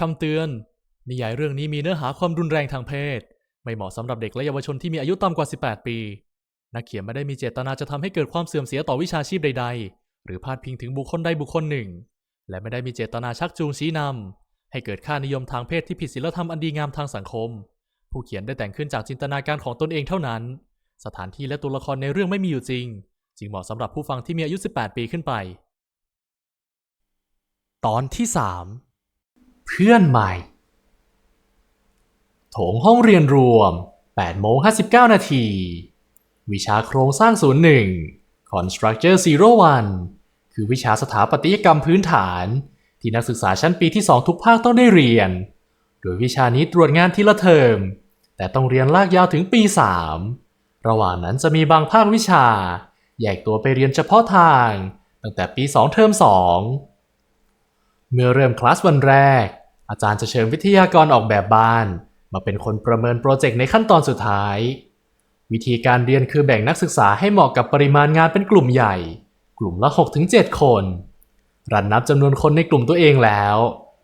คำเตือน นิยายเรื่องนี้มีเนื้อหาความรุนแรงทางเพศ ไม่เหมาะสำหรับเด็กและเยาวชนที่มีอายุต่ำกว่า 18 ปี นักเขียนไม่ได้มีเจตนาจะทำให้เกิดความเสื่อมเสียต่อวิชาชีพใด ๆ หรือพาดพิงถึงบุคคลใดบุคคลหนึ่ง และไม่ได้มีเจตนาชักจูงชี้นำให้เกิดค่านิยมทางเพศที่ผิดศีลธรรมอันดีงามทางสังคม ผู้เขียนได้แต่งขึ้นจากจินตนาการของตนเองเท่านั้น สถานที่และตัวละครในเรื่องไม่มีอยู่จริง จึงเหมาะสำหรับผู้ฟังที่มีอายุ 18 ปีขึ้นไป ตอนที่3 เพื่อนใหม่ โถงห้องเรียนรวม8โมง59 นาที วิชาโครงสร้าง 01 Constructure 01 คือวิชาสถาปัตยกรรมพื้นฐาน ที่นักศึกษาชั้นปีที่ 2 ทุกภาคต้องได้เรียน โดยวิชานี้ตรวจงานทีละเทอม แต่ต้องเรียนลากยาวถึงปี 3 ระหว่างนั้นจะมีบางภาควิชา แยกตัวไปเรียนเฉพาะทาง ตั้งแต่ปี 2 เทอม 2 เมื่อเริ่มคลาสวันแรก อาจารย์จะเชิญวิทยากรออกแบบบ้าน มาเป็นคนประเมินโปรเจกต์ในขั้นตอนสุดท้าย วิธีการเรียนคือแบ่งนักศึกษาให้เหมาะกับปริมาณงานเป็นกลุ่มใหญ่ กลุ่มละ 6-7 คน รันนับจำนวนคนในกลุ่มตัวเองแล้ว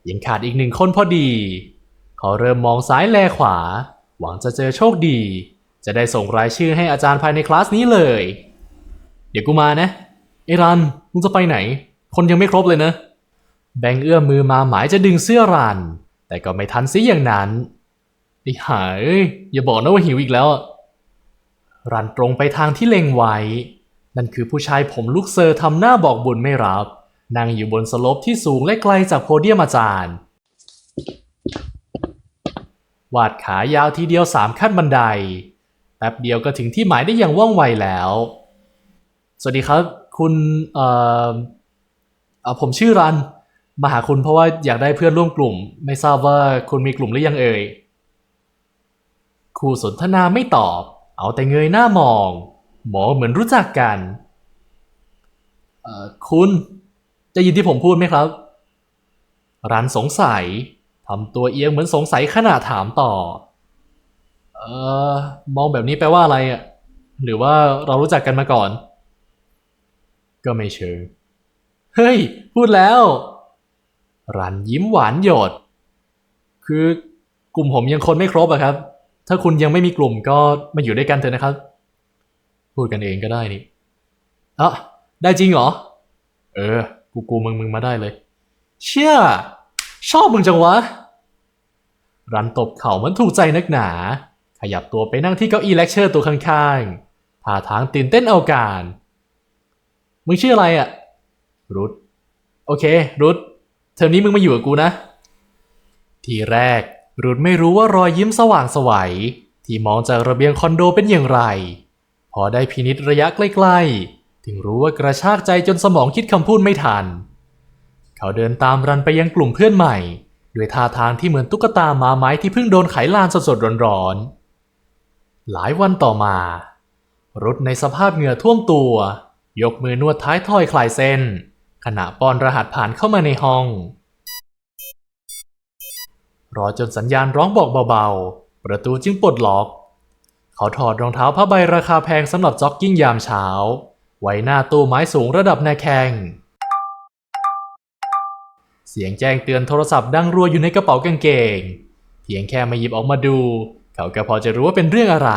ยังขาดอีกหนึ่งคนพอดีเขาเริ่มมองซ้ายแลขวา หวังจะเจอโชคดี จะได้ส่งรายชื่อให้อาจารย์ภายในคลาสนี้เลย เดี๋ยวกูมานะไอรันมึงจะไปไหน คนยังไม่ครบเลยนะ แบงเอื้อมมือมาหมายจะดึงเสื้อรัน แต่ก็ไม่ทันซิอย่างนั้นไอ้หาเอ้ยอย่าบอกนะว่าหิวอีกแล้ว รันตรงไปทางที่เล็งไว้ นั่นคือผู้ชายผมลูกเซอร์ทำหน้าบอกบุญไม่รับ นั่งอยู่บนสลบที่สูงและไกลจากโพเดียมอาจารย์ วาดขายาวทีเดียวสามขั้นบันได แป๊บเดียวก็ถึงที่หมายได้อย่างว่องไวแล้ว สวัสดีครับ คุณเอ่อเอ่อผมชื่อรัน มาหาคุณเพราะว่าอยากได้เพื่อนร่วมกลุ่ม ไม่ทราบว่าคุณมีกลุ่มหรือยังเอ่ยครูสนทนาไม่ตอบ เอาแต่เงยหน้ามอง หมอเหมือนรู้จักกัน เอ่อ คุณจะยินที่ผมพูดไหมครับ รันสงสัยทำตัวเอียงเหมือนสงสัยขณะถามต่อ เอ่อ มองแบบนี้แปลว่าอะไรอะ หรือว่าเรารู้จักกันมาก่อน ก็ไม่เชิง เฮ้ย พูดแล้ว รันยิ้มหวานหยด คือกลุ่มผมยังคนไม่ครบอะครับ ถ้าคุณยังไม่มีกลุ่มก็มาอยู่ด้วยกันเถอะนะครับ พูดกันเองก็ได้นี่อะได้จริงเหรอ เออ กูกูมึงมึงมาได้เลย เชื่อ ชอบมึงจังวะ รันตบเข่าเหมันถูกใจนักหนา ขยับตัวไปนั่งที่เก้าอี้เลคเชอร์ตัวข้างๆท่าทางตื่นเต้นเอาการ มึงชื่ออะไรอะ่ะ รุด โอเค รุด เทอมนี้มึงมาอยู่กับกูนะ ทีแรกรุดไม่รู้ว่ารอยยิ้มสว่างไสวัยที่มองจากระเบียงคอนโดเป็นอย่างไร พอได้พินิษระยะใกล้ๆ ถึงรู้ว่ากระชากใจจนสมองคิดคำพูดไม่ทัน เขาเดินตามรันไปยังกลุ่มเพื่อนใหม่ด้วยท่าทางที่เหมือนตุ๊กตาหมาไม้ที่เพิ่งโดนไขลานสดๆร้อนๆ หลายวันต่อมารุดในสภาพเหงื่อท่วมตัว ยกมือนวดท้ายทอยคลายเส้น ขณะป้อนรหัสผ่านเข้ามาในห้อง รอจนสัญญาณร้องบอกเบาๆ ประตูจึงปลดล็อก เขาถอดรองเท้าผ้าใบราคาแพงสำหรับจ็อกกิ้งยามเช้า ไว้หน้าตู้ไม้สูงระดับนาแข้งเสียงแจ้งเตือนโทรศัพท์ดังรัวอยู่ในกระเป๋ากางเกง เพียงแค่มาหยิบออกมาดู เขาก็พอจะรู้ว่าเป็นเรื่องอะไร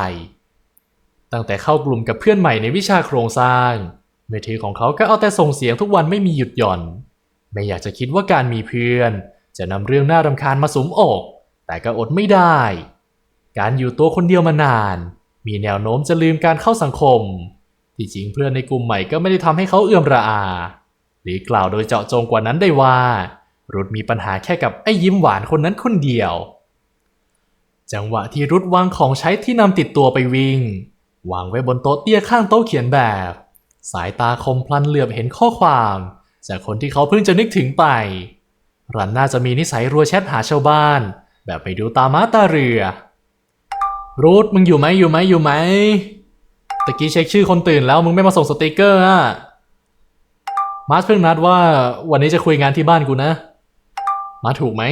ตั้งแต่เข้ากลุ่มกับเพื่อนใหม่ในวิชาโครงสร้าง เมือถือของเขาก็เอาแต่ส่งเสียงทุกวันไม่มีหยุดหย่อน ไม่อยากจะคิดว่าการมีเพื่อน จะนำเรื่องน่ารำคาญมาสมอก แต่ก็อดไม่ได้ การอยู่ตัวคนเดียวมานาน มีแนวโน้มจะลืมการเข้าสังคม ที่จริงเพื่อนในกลุ่มใหม่ก็ไม่ได้ทำให้เขาเอื่อมระอา หรือกล่าวโดยเจาะจงกว่านั้นได้ว่ารุดมีปัญหาแค่กับไอ้ยิ้มหวานคนนั้นคนเดียว จังหวะที่รุดวางของใช้ที่นำติดตัวไปวิ่ง วางไว้บนโต๊ะเตี้ยข้างโต๊ะเขียนแบบ สายตาคมพลันเหลือบเห็นข้อความ จากคนที่เขาเพิ่งจะนึกถึงไป รันน่าจะมีนิสัยรัวแชทหาชาวบ้าน แบบไปดูตาม้าตาเรือ รูทมึงอยู่ไหมอยู่ไหมอยู่ไหมตะกี้เช็คชื่อคนตื่นแล้วมึงไม่มาส่งสติกเกอร์อะมาร์ทเพิ่งนัดว่าวันนี้จะคุยงานที่บ้านกูนะ มาถูกไหม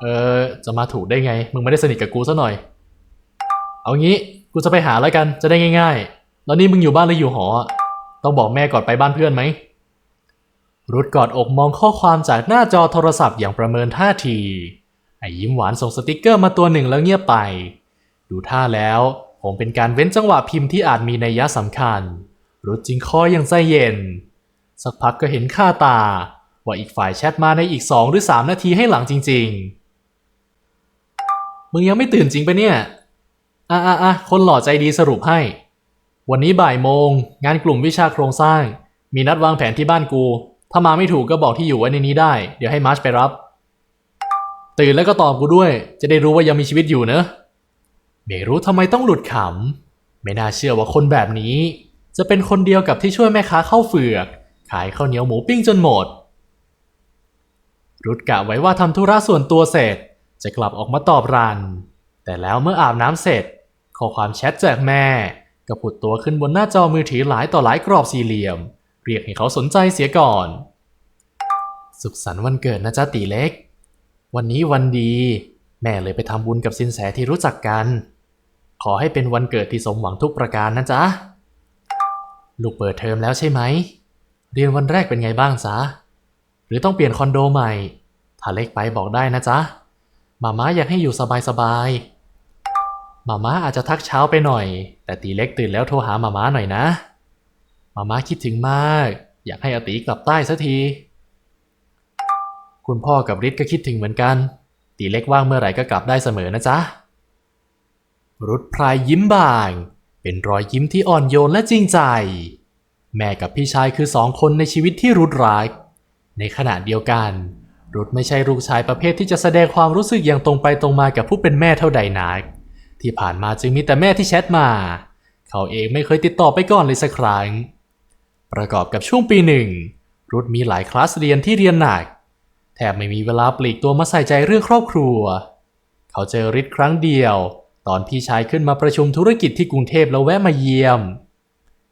เออ จะมาถูกได้ไง มึงไม่ได้สนิทกับกูซะหน่อย เอางี้ กูจะไปหาแล้วกัน จะได้ง่าย ๆ แล้วนี่มึงอยู่บ้านหรืออยู่หอ ต้องบอกแม่ก่อนไปบ้านเพื่อนไหม รุดกอดอกมองข้อความจากหน้าจอโทรศัพท์อย่างประเมินท่าที ไอ้ยิ้มหวานส่งสติกเกอร์มาตัวหนึ่งแล้วเงียบไป ดูท่าแล้วคงเป็นการเว้นจังหวะพิมพ์ที่อาจมีนัยยะสำคัญ รุดจึงคอยอย่างใจเย็น สักพักก็เห็นค่าตา ว่าอีกฝ่ายแชทมาในอีกสองหรือสามนาทีให้หลังจริง ๆ มึงยังไม่ตื่นจริงปะเนี่ย อะอะอะคนหล่อใจดีสรุปให้ วันนี้บ่ายโมง งานกลุ่มวิชาโครงสร้าง มีนัดวางแผนที่บ้านกู ถ้ามาไม่ถูกก็บอกที่อยู่ไว้ในนี้ได้ เดี๋ยวให้มาร์ชไปรับ ตื่นแล้วก็ตอบกูด้วย จะได้รู้ว่ายังมีชีวิตอยู่เนอะไม่รู้ทำไมต้องหลุดขำ ไม่น่าเชื่อว่าคนแบบนี้ จะเป็นคนเดียวกับที่ช่วยแม่ค้าเข้าเฟือก ขายข้าวเหนียวหมูปิ้งจนหมด รุดกะไว้ว่าทำธุระส่วนตัวเสร็จ จะกลับออกมาตอบรัน แต่แล้วเมื่ออาบน้ำเสร็จ ข้อความแชทจากแม่ ก็ผุดตัวขึ้นบนหน้าจอมือถือหลายต่อหลายกรอบสี่เหลี่ยม เรียกให้เขาสนใจเสียก่อน สุขสันต์วันเกิดนะจ๊ะตีเล็ก วันนี้วันดี แม่เลยไปทำบุญกับสินแสที่รู้จักกัน ขอให้เป็นวันเกิดที่สมหวังทุกประการนะจ๊ะ ลูกเปิดเทอมแล้วใช่ไหม เรียนวันแรกเป็นไงบ้างจ๊ะ หรือต้องเปลี่ยนคอนโดใหม่ ถ้าเล็กไปบอกได้นะจ๊ะมาม่าอยากให้อยู่สบายๆ มาม่าอาจจะทักเช้าไปหน่อย แต่ตีเล็กตื่นแล้วโทรหามาม่าหน่อยนะมาม่าคิดถึงมาก อยากให้อตีกลับใต้สักที คุณพ่อกับริทก็คิดถึงเหมือนกัน ตีเล็กว่างเมื่อไหร่ก็กลับได้เสมอนะจ๊ะรุดพรายยิ้มบาง เป็นรอยยิ้มที่อ่อนโยนและจริงใจ แม่กับพี่ชายคือสองคนในชีวิตที่รุดร้ายในขณะเดียวกัน รุดไม่ใช่ลูกชายประเภทที่จะแสดงความรู้สึกอย่างตรงไปตรงมากับผู้เป็นแม่เท่าใดนัก ที่ผ่านมาจึงมีแต่แม่ที่แชทมา เขาเองไม่เคยติดต่อไปก่อนเลยสักครั้ง ประกอบกับช่วงปีหนึ่ง รุดมีหลายคลาสเรียนที่เรียนหนัก แทบไม่มีเวลาปลีกตัวมาใส่ใจเรื่องครอบครัว เขาเจอริทครั้งเดียว ตอนพี่ชายขึ้นมาประชุมธุรกิจที่กรุงเทพแล้วแวะมาเยี่ยม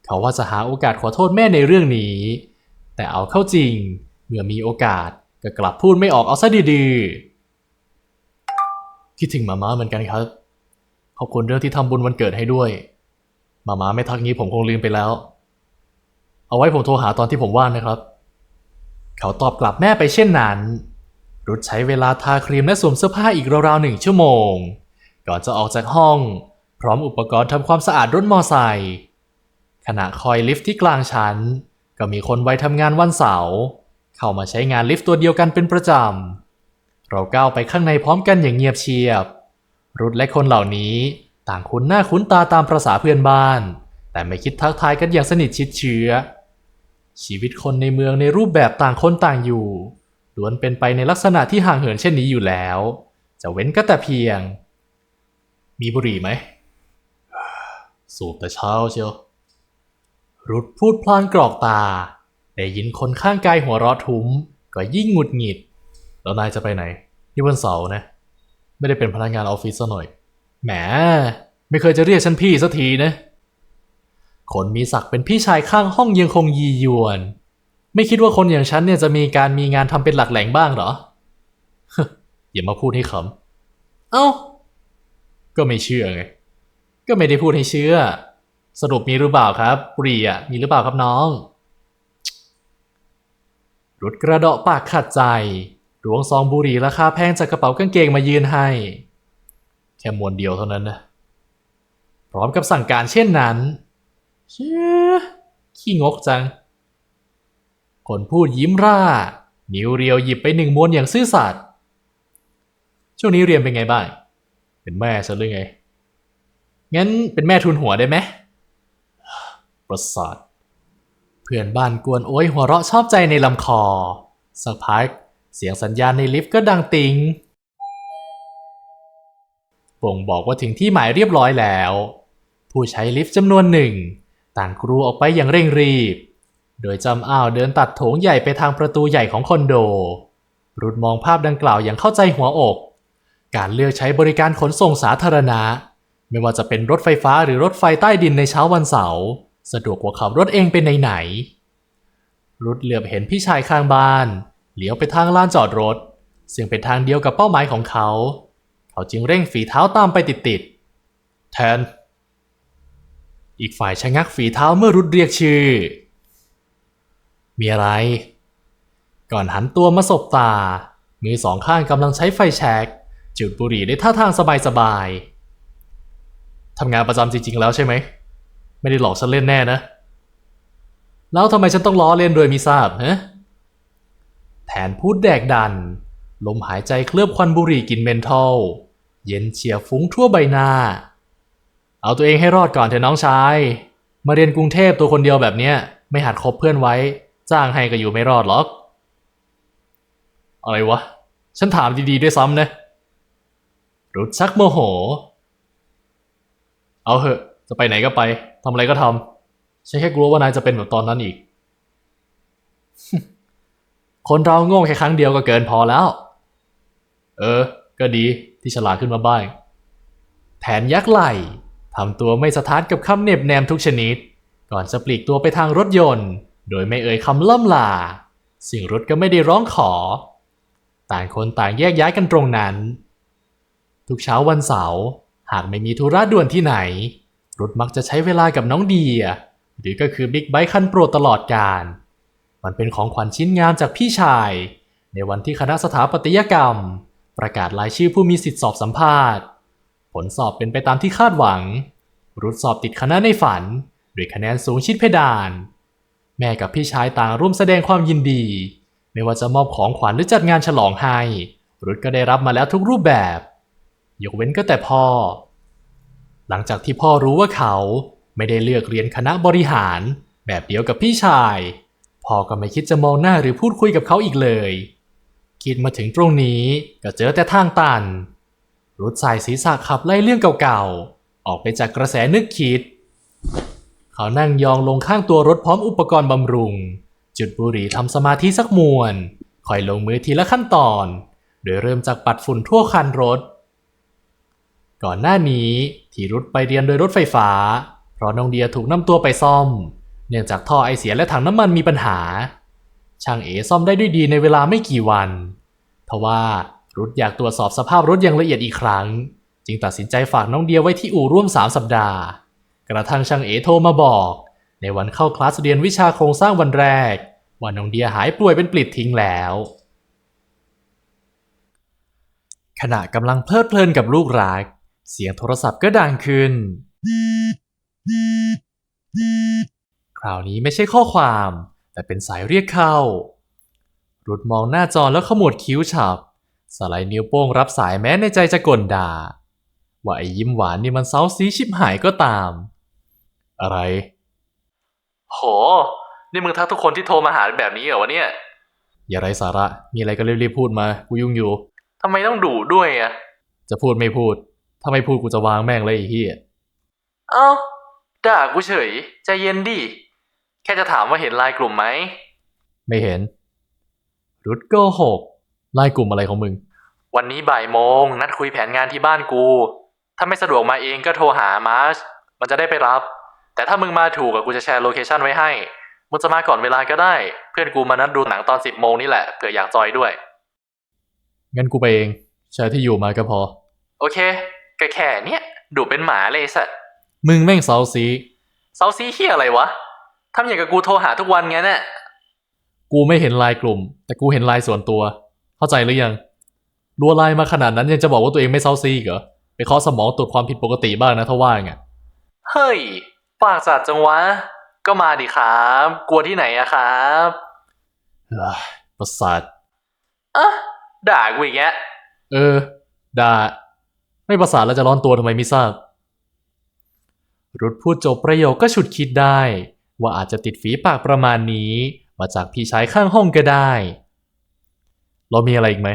เขาว่าจะหาโอกาสขอโทษแม่ในเรื่องนี้ แต่เอาเข้าจริง เมื่อมีโอกาสก็กลับพูดไม่ออกเอาซะดีๆคิดถึงมาม่าเหมือนกันครับ ขอบคุณเรื่องที่ทำบุญวันเกิดให้ด้วย มามาไม่ทักงี้ผมคงลืมไปแล้ว เอาไว้ผมโทรหาตอนที่ผมว่างนะครับ เขาตอบกลับแม่ไปเช่นนั้น รุดใช้เวลาทาครีมและสวมเสื้อผ้าอีกราวๆหนึ่งชั่วโมง ก่อนจะออกจากห้อง พร้อมอุปกรณ์ทำความสะอาดรถมอไซค์ขณะคอยลิฟต์ที่กลางชั้น ก็มีคนไว้ทำงานวันเสาร์เข้ามาใช้งานลิฟต์ตัวเดียวกันเป็นประจำ เราก้าวไปข้างในพร้อมกันอย่างเงียบเชียบ รุดและคนเหล่านี้ต่างคุ้นหน้าคุ้นตาตามประษาเพื่อนบ้าน แต่ไม่คิดทักทายกันอย่างสนิทชิดเชื้อ ชีวิตคนในเมืองในรูปแบบต่างคนต่างอยู่ล้วนเป็นไปในลักษณะที่ห่างเหินเช่นนี้อยู่แล้ว จะเว้นก็แต่เพียง มีบุหรี่ไหม สูบแต่เช้าเชียว รุดพูดพลางกรอกตา ได้ยินคนข้างกายหัวเราะทุ้ม ก็ยิ่งหงุดหงิด แล้วนายจะไปไหนนี่วันเสาร์นะ ไม่ได้เป็นพนักงานออฟฟิศซะหน่อย แหม ไม่เคยจะเรียกฉันพี่สักทีนะ คนมีศักดิ์เป็นพี่ชายข้างห้องยังคงยียวน ไม่คิดว่าคนอย่างฉันเนี่ยจะมีการมีงานทำเป็นหลักแหล่งบ้างเหรอ อย่ามาพูดให้ขำ เอ้า ก็ไม่เชื่อไง ก็ไม่ได้พูดให้เชื่อ สรุปมีหรือเปล่าครับบุหรี่อะ มีหรือเปล่าครับน้องรุดกระเดาะปากขัดใจ หลวงซองบุหรี่ราคาแพงจากกระเป๋ากางเกงมายืนให้ แค่มวนเดียวเท่านั้นนะ พร้อมกับสั่งการเช่นนั้นเชื่อขี้งกจัง คนพูดยิ้มร่า นิ้วเรียวหยิบไปหนึ่งมวนอย่างซื่อสัตย์ช่วงนี้เรียนเป็นไงบ้าง เป็นแม่ซะหรือไง งั้นเป็นแม่ทุนหัวได้ไหม ประสาท เพื่อนบ้านกวนโอ้ยหัวเราะชอบใจในลำคอ สักพัก เสียงสัญญาณในลิฟต์ก็ดังติงบ่งบอกว่าถึงที่หมายเรียบร้อยแล้ว ผู้ใช้ลิฟต์จำนวนหนึ่ง ต่างกรูออกไปอย่างเร่งรีบ โดยจำอ้าวเดินตัดโถงใหญ่ไปทางประตูใหญ่ของคอนโด รุดมองภาพดังกล่าวอย่างเข้าใจหัวอก การเลือกใช้บริการขนส่งสาธารณะ ไม่ว่าจะเป็นรถไฟฟ้าหรือรถไฟใต้ดินในเช้าวันเสาร์สะดวกกว่าขับรถเองเป็นไหนรุดเหลือบเห็นพี่ชายข้างบ้าน เลี้ยวไปทางลานจอดรถ ซึ่งเป็นทางเดียวกับเป้าหมายของเขา เขาจึงเร่งฝีเท้าตามไปติดๆแทน อีกฝ่ายชะงักฝีเท้าเมื่อรุดเรียกชื่อ มีอะไร ก่อนหันตัวมาสบตา มือสองข้างกำลังใช้ไฟแช็กจุดบุหรี่ได้ท่าทางสบายๆทำงานประจำจริงๆแล้วใช่ไหม ไม่ได้หลอกฉันเล่นแน่นะ แล้วทำไมฉันต้องล้อเล่นโดยมิทราบฮะ นพูดแดกดัน ลมหายใจเคลือบควันบุหรี่กินเมนทอล เย็นเฉียบฟุ้งทั่วใบหน้า เอาตัวเองให้รอดก่อนเถอะน้องชาย มาเรียนกรุงเทพตัวคนเดียวแบบเนี้ย ไม่หัดคบเพื่อนไว้ จ้างให้ก็อยู่ไม่รอดหรอก อะไรวะ ฉันถามดีๆด้วยซ้ำนะรุดชักโมโห เอาเหอะ จะไปไหนก็ไป ทำอะไรก็ทำฉันแค่กลัวว่านายจะเป็นแบบตอนนั้นอีก คนเราโง่แค่ครั้งเดียวก็เกินพอแล้ว เออ ก็ดีที่ฉลาดขึ้นมาบ้าง แผนยักษ์ไหล่ทำตัวไม่สะท้านกับคำเหน็บแนมทุกชนิด ก่อนจะปลีกตัวไปทางรถยนต์ โดยไม่เอ่ยคำล่ำลา สิ่งรถก็ไม่ได้ร้องขอ ต่างคนต่างแยกย้ายกันตรงนั้น ทุกเช้าวันเสาร์หากไม่มีธุระด่วนที่ไหน รถมักจะใช้เวลากับน้องเดีย หรือก็คือบิ๊กไบค์คันโปรดตลอดการ มันเป็นของขวัญชิ้นงามจากพี่ชาย ในวันที่คณะสถาปัตยกรรม ประกาศรายชื่อผู้มีสิทธิสอบสัมภาษณ์ ผลสอบเป็นไปตามที่คาดหวัง รุดสอบติดคณะในฝันด้วยคะแนนสูงชิดเพดาน แม่กับพี่ชายต่างร่วมแสดงความยินดี ไม่ว่าจะมอบของขวัญหรือจัดงานฉลองให้ รุดก็ได้รับมาแล้วทุกรูปแบบ ยกเว้นก็แต่พ่อ หลังจากที่พ่อรู้ว่าเขาไม่ได้เลือกเรียนคณะบริหาร แบบเดียวกับพี่ชาย พ่อก็ไม่คิดจะมองหน้าหรือพูดคุยกับเขาอีกเลย คิดมาถึงตรงนี้ก็เจอแต่ทางตันรุดสายศีรษะขับไล่เรื่องเก่าๆ ออกไปจากกระแสนึกคิด เขานั่งยองลงข้างตัวรถพร้อมอุปกรณ์บำรุง จุดบุหรี่ทำสมาธิสักมวน คอยลงมือทีละขั้นตอน โดยเริ่มจากปัดฝุ่นทั่วคันรถ ก่อนหน้านี้ที่รุดไปเรียนโดยรถไฟฟ้า เพราะน้องเดียถูกนำตัวไปซ่อม นื่องจากท่อไอเสียและถังน้ำมันมีปัญหา ช่างเอซ่อมได้ด้วยดีในเวลาไม่กี่วันทว่ารุดอยากตรวจสอบสภาพรถอย่างละเอียดอีกครั้ง จึงตัดสินใจฝากน้องเดียไว้ที่อู่ร่วม3สัปดาห์ กระทั่งช่างเอโทรมาบอก ในวันเข้าคลาสเรียนวิชาโครงสร้างวันแรก ว่าน้องเดียหายป่วยเป็นปลิดทิ้งแล้ว ขณะกำลังเพลิดเพลินกับลูกรัก เสียงโทรศัพท์ก็ดังขึ้น ราวนี้ไม่ใช่ข้อความ แต่เป็นสายเรียกเข้า รุดมองหน้าจอแล้วขมวดคิ้วฉับ สไลด์นิ้วโป้งรับสายแม้ในใจจะก่นด่า ว่าไอ้ยิ้มหวานนี่มันเซาซีชิบหายก็ตาม อะไร โห นี่มึงทักทุกคนที่โทรมาหาแบบนี้เหรอวะเนี่ย อย่าไรสาระ มีอะไรก็รีบๆพูดมา กูยุ่งอยู่ทำไมต้องดุด้วยอะ จะพูดไม่พูด ถ้าไม่พูดกูจะวางแม่งเลยไอ้เหี้ย เอ้า ด่ากูเฉย ใจเย็นดิ แค่จะถามว่าเห็นไลน์กลุ่มไหม ไม่เห็น รุดโกหกไลน์กลุ่มอะไรของมึง วันนี้บ่ายโมง นัดคุยแผนงานที่บ้านกู ถ้าไม่สะดวกมาเองก็โทรหามาร์ชมันจะได้ไปรับ แต่ถ้ามึงมาถูกอะกูจะแชร์โลเคชันไว้ให้มึงจะมาก่อนเวลาก็ได้ เพื่อนกูมานัดดูหนังตอนสิบโมงนี่แหละเผื่ออยากจอยด้วย งั้นกูไปเองแชร์ที่อยู่มาก็พอ โอเคก็แค่เนี้ยดูเป็นหมาเลยสัตว์มึงแม่งเซาซี เซาซีเฮียอะไรวะ ทำอย่างกับกูโทรหาทุกวันงั้นน่ะกูไม่เห็นไลน์กลุ่ม แต่กูเห็นไลน์ส่วนตัว เข้าใจหรือยังรัวไลน์มาขนาดนั้นยังจะบอกว่าตัวเองไม่เซาซีอีกเหรอไปเคาะสมองตรวจความผิดปกติบ้างนะถ้าว่างอะเฮ้ยปากจัดจังวะ ก็มาดิครับ กลัวที่ไหนอะครับประสาทอะด่ากูอีกแกเออ ด่า ไม่ประสาทแล้วจะร้อนตัวทำไมไม่ทราบรุดพูดจบประโยคก็ฉุดคิดได้ ว่าอาจจะติดฝีปากประมาณนี้ มาจากพี่ชายข้างห้องก็ได้ เรามีอะไรอีกไหม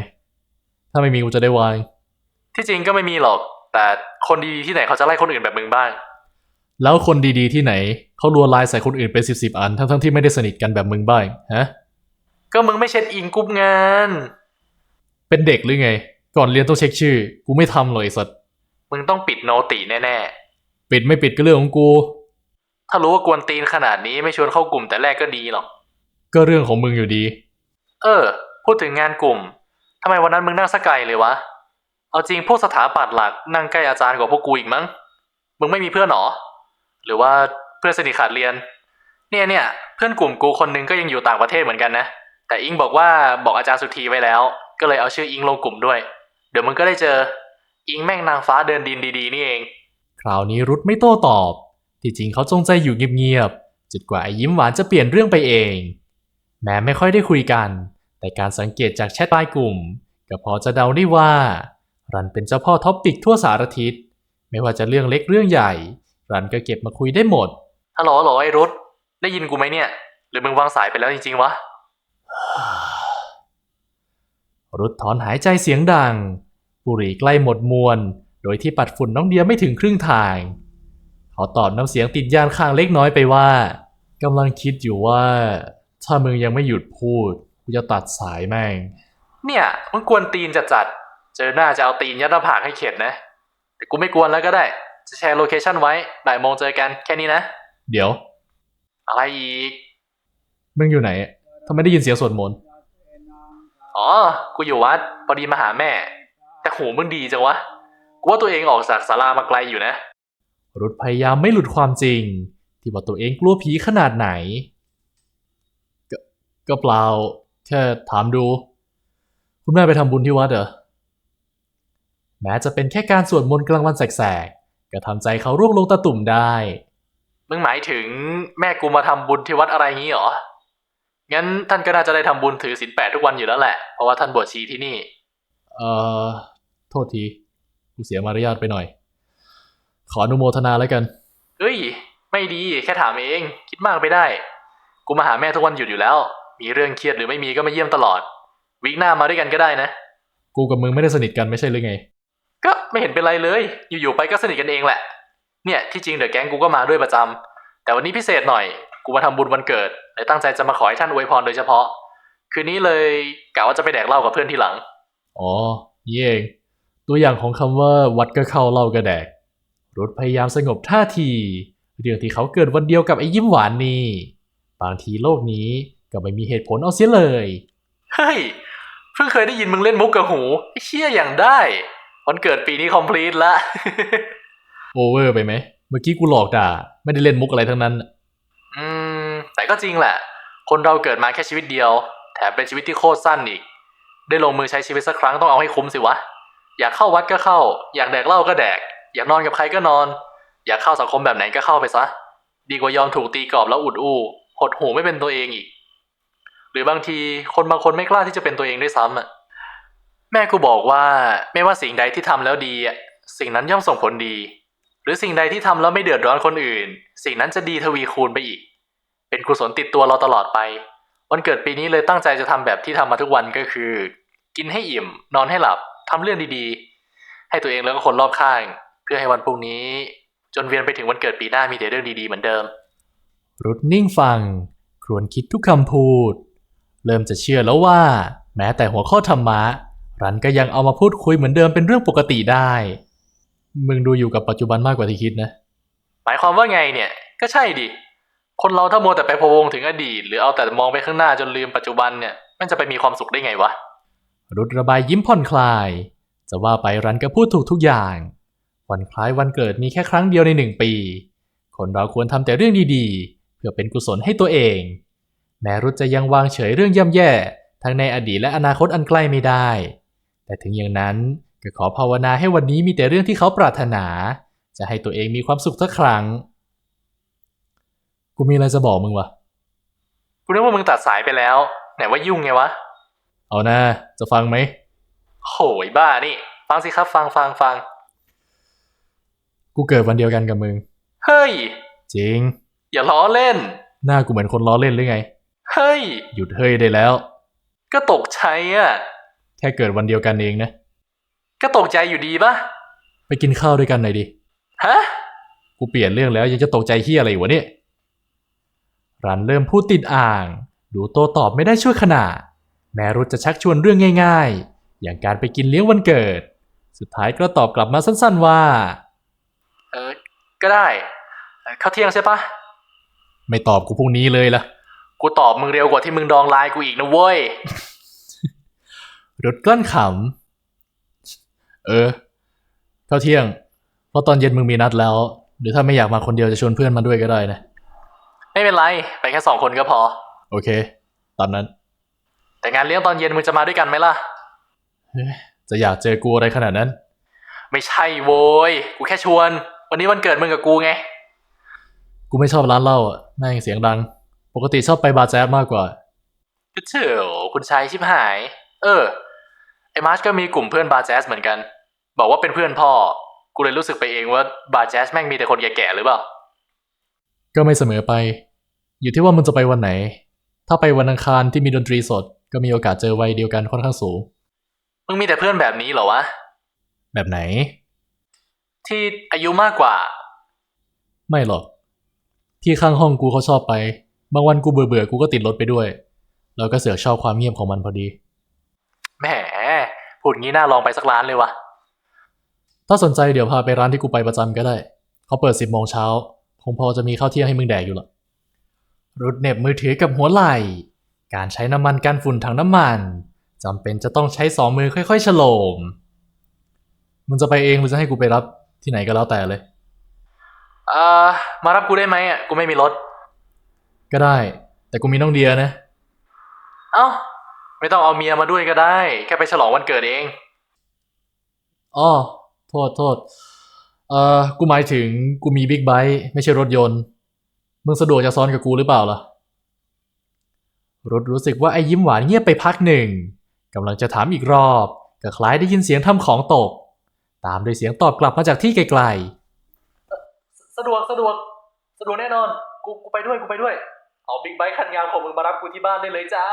ถ้าไม่มีกูจะได้วาง ที่จริงก็ไม่มีหรอก แต่คนดีๆที่ไหนเขาจะไล่คนอื่นแบบมึงบ้าง แล้วคนดีๆที่ไหน เขารัวลายใส่คนอื่นเป็นสิบสิบอัน ทั้งๆที่ไม่ได้สนิทกันแบบมึงบ้าง ฮะ ก็มึงไม่เช็ดอิงกรุ๊ปงาน เป็นเด็กหรือไง ก่อนเรียนต้องเช็คชื่อ กูไม่ทำเลยสัตว์ มึงต้องปิดโนติแน่ๆ ปิดไม่ปิดก็เรื่องของกู ถ้ารู้ว่ากวนตีนขนาดนี้ไม่ชวนเข้ากลุ่มแต่แรกก็ดีหรอก ก็เรื่องของมึงอยู่ดี เออ พูดถึงงานกลุ่มทำไมวันนั้นมึงนั่งสกไกลเลยวะ เอาจริงพวกสถาปัตย์หลักนั่งใกล้อาจารย์กว่าพวกกูอีกมั้ง มึงไม่มีเพื่อนหรอ หรือว่าเพื่อนสนิทขาดเรียน เนี่ยเนี่ยเพื่อนกลุ่มกูคนหนึงก็ยังอยู่ต่างประเทศเหมือนกันนะ แต่อิงบอกว่าบอกอาจารย์สุธีไว้แล้ว ก็เลยเอาชื่ออิงลงกลุ่มด้วย เดี๋ยวมึงก็ได้เจอ อิงแม่งนางฟ้าเดินดินดีๆนี่เอง คราวนี้รุดไม่โต้ตอบ ที่จริงเขาจงใจอยู่เงียบๆจนกว่าไอ้ยิ้มหวานจะเปลี่ยนเรื่องไปเอง แม้ไม่ค่อยได้คุยกัน แต่การสังเกตจากแชทไลน์กลุ่ม ก็พอจะเดาได้ว่า รันเป็นเจ้าพ่อท็อปปิกทั่วสารทิศไม่ว่าจะเรื่องเล็กเรื่องใหญ่ รันก็เก็บมาคุยได้หมดฮัลโหลฮัลโหลไอ้รุดได้ยินกูไหมเนี่ย หรือมึงวางสายไปแล้วจริงๆวะรุดถอนหายใจเสียงดัง บุหรี่ใกล้หมดมวน โดยที่ปัดฝุ่นน้องเดียไม่ถึงครึ่งทาง เขาตอบน้ำเสียงติดยานข้างเล็กน้อยไปว่ากำลังคิดอยู่ว่า ถ้ามึงยังไม่หยุดพูดกูจะตัดสายแม่ง เนี่ยมึงกวนตีนจัดจัดๆเจอหน้าจะเอาตีนยัดหน้าผากให้เข็ดนะ แต่กูไม่กวนแล้วก็ได้ จะแชร์โลเคชั่นไว้บ่ายโมงเจอกันแค่นี้นะ เดี๋ยว อะไรอีก มึงอยู่ไหนทำไมได้ยินเสียงสวดมนต์อ๋อ กูอยู่วัดพอดีมาหาแม่ แต่หูมึงดีจังวะ กูว่าตัวเองออกจากศาลามาไกลอยู่นะ รุดพยายามไม่หลุดความจริง ที่ว่าตัวเองกลัวผีขนาดไหน ก็ก็เปล่า แค่ถามดู คุณแม่ไปทำบุญที่วัดเหรอ แม้จะเป็นแค่การสวดมนต์กลางวันแสกๆ ก็ทำใจเขาร่วงลงตะตุ่มได้ มึงหมายถึงแม่กูมาทำบุญที่วัดอะไรงี้เหรอ งั้นท่านก็น่าจะได้ทำบุญถือศีลแปดทุกวันอยู่แล้วแหละ เพราะว่าท่านบวชชีที่นี่ เอ่อ โทษที กูเสียมารยาทไปหน่อย ขออนุโมทนาแล้วกันเฮ้ย ไม่ดีแค่ถามเอง คิดมากไปได้ กูมาหาแม่ทุกวันหยุดอยู่แล้ว มีเรื่องเครียดหรือไม่มีก็มาเยี่ยมตลอด วีคหน้ามาด้วยกันก็ได้นะ กูกับมึงไม่ได้สนิทกันไม่ใช่หรือไง ก็ไม่เห็นเป็นไรเลย อยู่ๆไปก็สนิทกันเองแหละ เนี่ยที่จริงเดอะแก๊งกูก็มาด้วยประจำแต่วันนี้พิเศษหน่อย กูมาทำบุญวันเกิดเลยตั้งใจจะมาขอให้ท่านอวยพรโดยเฉพาะ คืนนี้เลยกะว่าจะไปแดกเหล้ากับเพื่อนทีหลัง อ๋อนี่เอง ตัวอย่างของคำว่าวัดก็เข้าเหล้าก็แดก รถพยายามสงบท่าที เรื่องที่เขาเกิดวันเดียวกับไอ้ยิ้มหวานนี่ บางทีโลกนี้ก็ไม่มีเหตุผลเอาเสียเลยเฮ้ยเพิ่งเคยได้ยินมึงเล่นมุกกับหูไอ้เชี่ยอย่างได้ วันเกิดปีนี้คอมพลีทละ โอเวอร์ไปไหม เมื่อกี้กูหลอกด่า ไม่ได้เล่นมุกอะไรทั้งนั้น อืม แต่ก็จริงแหละ คนเราเกิดมาแค่ชีวิตเดียว แถมเป็นชีวิตที่โคตรสั้นอีก ได้ลงมือใช้ชีวิตสักครั้งต้องเอาให้คุ้มสิวะ อยากเข้าวัดก็เข้า อยากแดกเหล้าก็แดก อยากนอนกับใครก็นอน อยากเข้าสังคมแบบไหนก็เข้าไปซะ ดีกว่ายอมถูกตีกรอบแล้วอุดอู้หดหูไม่เป็นตัวเองอีก หรือบางทีคนบางคนไม่กล้าที่จะเป็นตัวเองด้วยซ้ำอะแม่กูบอกว่าไม่ว่าสิ่งใดที่ทำแล้วดีอะสิ่งนั้นย่อมส่งผลดี หรือสิ่งใดที่ทำแล้วไม่เดือดร้อนคนอื่น สิ่งนั้นจะดีทวีคูณไปอีก เป็นกุศลติดตัวเราตลอดไปวันเกิดปีนี้เลยตั้งใจจะทำแบบที่ทำมาทุกวันก็คือ กินให้อิ่ม นอนให้หลับทำเรื่องดีๆ ให้ตัวเองแล้วก็คนรอบข้าง พื่อให้วันพรุ่งนี้ จนเวียนไปถึงวันเกิดปีหน้ามีแต่เรื่องดีๆเหมือนเดิม รุดนิ่งฟัง ครวนคิดทุกคำพูด เริ่มจะเชื่อแล้วว่า แม้แต่หัวข้อธรรมะ รันก็ยังเอามาพูดคุยเหมือนเดิมเป็นเรื่องปกติได้ มึงดูอยู่กับปัจจุบันมากกว่าที่คิดนะ หมายความว่าไงเนี่ย ก็ใช่ดิ คนเราถ้ามัวแต่ไปพะวงถึงอดีต หรือเอาแต่มองไปข้างหน้าจนลืมปัจจุบันเนี่ย มันจะไปมีความสุขได้ไงวะ รุดระบายยิ้มผ่อนคลาย จะว่าไปรันก็พูดถูกทุกอย่าง วันคล้ายวันเกิดมีแค่ครั้งเดียวในหนึ่งปี คนเราควรทำแต่เรื่องดีๆ เพื่อเป็นกุศลให้ตัวเอง แม้รุดจะยังวางเฉยเรื่องย่ำแย่ทั้งในอดีตและอนาคตอันใกล้ไม่ได้ แต่ถึงอย่างนั้นก็ขอภาวนาให้วันนี้มีแต่เรื่องที่เขาปรารถนา จะให้ตัวเองมีความสุขสักครั้ง กูมีอะไรจะบอกมึงวะ กูนึกว่ามึงตัดสายไปแล้ว ไหนว่ายุ่งไงวะ เอานะจะฟังไหมโหยบ้านี่ ฟังสิครับฟังฟังฟัง กูเกิดวันเดียวกันกับมึง เฮ้ย จริง อย่าล้อเล่น หน้ากูเหมือนคนล้อเล่นหรือไง เฮ้ย หยุดเฮ้ยได้แล้ว ก็ตกใจอะ แค่เกิดวันเดียวกันเองนะ ก็ตกใจอยู่ดีปะไปกินข้าวด้วยกันหน่อยดิ ฮะ กูเปลี่ยนเรื่องแล้วยังจะตกใจเฮียอะไรอยู่วะเนี่ย รันเริ่มพูดติดอ่าง ดูโตตอบไม่ได้ช่วยขนาดแม้รุดจะชักชวนเรื่องง่าย ๆ อย่างการไปกินเลี้ยงวันเกิด สุดท้ายก็ตอบกลับมาสั้นๆว่าเออ ก็ได้เอ่อเข้าเที่ยงใช่ปะไม่ตอบกูพรุ่งนี้เลยล่ะกูตอบมึงเร็วกว่าที่มึงดองไลน์กูอีกนะเว้ยรุดกลั้นขำ เออ เข้าเที่ยง เพราะตอนเย็นมึงมีนัดแล้ว หรือถ้าไม่อยากมาคนเดียวจะชวนเพื่อนมาด้วยก็ได้นะ ไม่เป็นไร ไปแค่สองคนก็พอ โอเค ตามนั้น แต่งานเลี้ยงตอนเย็นมึงจะมาด้วยกันไหมล่ะ จะอยากเจอกูอะไรขนาดนั้น ไม่ใช่โว้ย กูแค่ชวน วันนี้วันเกิดมึงกับกูไง กูไม่ชอบร้านเหล้าอะแม่งเสียงดัง ปกติชอบไปบาร์แจ๊สมากกว่าเจ๋อคุณชายชิบหาย เออ ไอ้มาร์ชก็มีกลุ่มเพื่อนบาร์แจ๊สเหมือนกัน บอกว่าเป็นเพื่อนพ่อ กูเลยรู้สึกไปเองว่าบาร์แจ๊สแม่งมีแต่คนแก่ๆหรือเปล่า ก็ไม่เสมอไป อยู่ที่ว่ามึงจะไปวันไหน ถ้าไปวันอังคารที่มีดนตรีสด ก็มีโอกาสเจอวัยเดียวกันค่อนข้างสูง มึงมีแต่เพื่อนแบบนี้เหรอวะ แบบไหน ที่อายุมากกว่า ไม่หรอก ที่ข้างห้องกูเขาชอบไป บางวันกูเบื่อเบื่อๆกูก็ติดรถไปด้วย แล้วก็เสือกชอบความเงียบของมันพอดี แหม พูดงี้น่าลองไปสักร้านเลยวะถ้าสนใจเดี๋ยวพาไปร้านที่กูไปประจำก็ได้ เขาเปิดสิบโมงเช้า คงพอจะมีข้าวเที่ยงให้มึงแดกอยู่หรอกรุดเหน็บมือถือกับหัวไหล่ การใช้น้ำมันกันฝุ่นถังน้ำมันจำเป็นจะต้องใช้สองมือค่อยๆฉโลม มึงจะไปเองหรือจะให้กูไปรับ ที่ไหนก็แล้วแต่เลยเอ่อมารับกูได้ไหมอะกูไม่มีรถ ก็ได้ แต่กูมีน้องเดียนะ เอ้า ไม่ต้องเอาเมียมาด้วยก็ได้ แค่ไปฉลองวันเกิดเองอ๋อโทษโทษเอ่อกูหมายถึงกูมีบิ๊กไบค์ไม่ใช่รถยนต์ มึงสะดวกจะซ้อนกับกูหรือเปล่าล่ะรถรู้สึกว่าไอ้ยิ้มหวานเงียบไปพักหนึ่งกำลังจะถามอีกรอบ ก็คล้ายได้ยินเสียงทำของตก ตามด้วยเสียงตอบกลับมาจากที่ไกลๆ สะดวกสะดวกสะดวกแน่นอน กูกูไปด้วยกูไปด้วย เอาบิ๊กไบค์คันงามของมึงมารับกูที่บ้านได้เลยจ้า